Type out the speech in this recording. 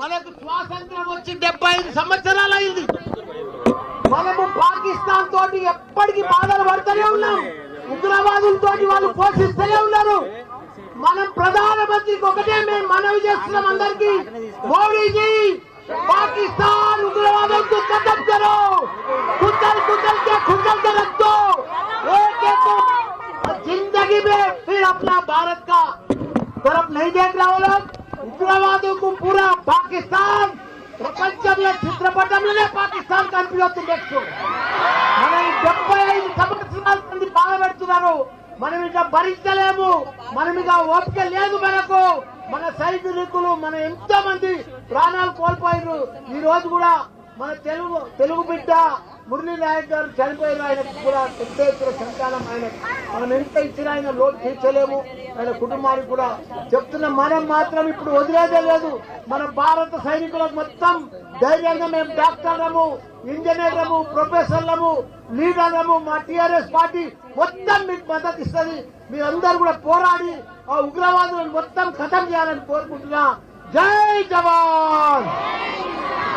మనకు స్వాతంత్రం వచ్చి డెబ్బై ఐదు సంవత్సరాలు అయింది మనము పాకిస్తాన్ తోటి ఎప్పటికీ బాధలు పడుతూనే ఉన్నాం. ఉగ్రవాదులతో వాళ్ళు పోషిస్తూనే ఉన్నారు. మనం ప్రధానమంత్రికి ఒకటే మేము మనవి చేస్తున్నాం అందరికి. మోడీజీ పాకిస్తాన్ ఉగ్రవాదం को खत्म करो तरफ नहीं देख रहा वो लोग उग्रवादों को पूरा पाकिस्तान ప్రపంచంలో చిత్రపటంలోనే పాకిస్తాన్ కనిపించవచ్చు నెక్స్ట్ మనం ఈ డెబ్బై ఐదు సంవత్సరాల మంది బాధపెడుతున్నారు మనం ఇక భరించలేము మనం ఇక ఓపిక లేదు మనకు మన సైనికులు మన ఎంతో మంది ప్రాణాలు కోల్పోయారు ఈ రోజు కూడా మన తెలుగు తెలుగు బిడ్డ మురళీ నాయక్ గారు చనిపోయిన ఆయన కూడా పెద్ద ఎత్తున సంతానం ఆయన మనం ఎంత ఇచ్చినా ఆయన లోటు తీర్చలేము. ఆయన కుటుంబానికి కూడా చెప్తున్న మనం మాత్రం ఇప్పుడు వదిలేదే లేదు. మన భారత సైనికులకు మొత్తం ధైర్యంగా మేము డాక్టర్లము ఇంజనీర్లము ప్రొఫెసర్లము లీడర్లము మా టిఆర్ఎస్ పార్టీ మొత్తం మీకు మద్దతు ఇస్తుంది. మీరందరూ కూడా పోరాడి ఆ ఉగ్రవాదులను మొత్తం ఖతం చేయాలని కోరుకుంటున్నా. జై జవాన్!